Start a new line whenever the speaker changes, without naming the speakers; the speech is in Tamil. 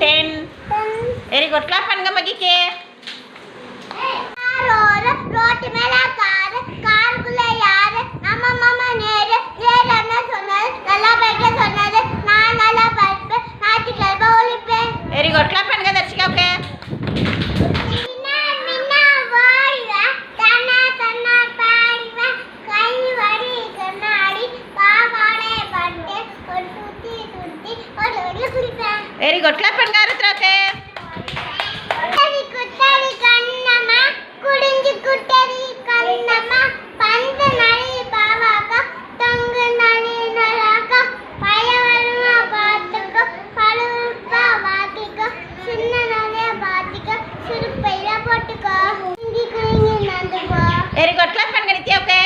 ten. Very good. Klapan nga magike. Very good club பண்ணுங்க அருத்ராக்கு வெரி குட் கிளப் பண்ணுங்க நித்யாவுக்கு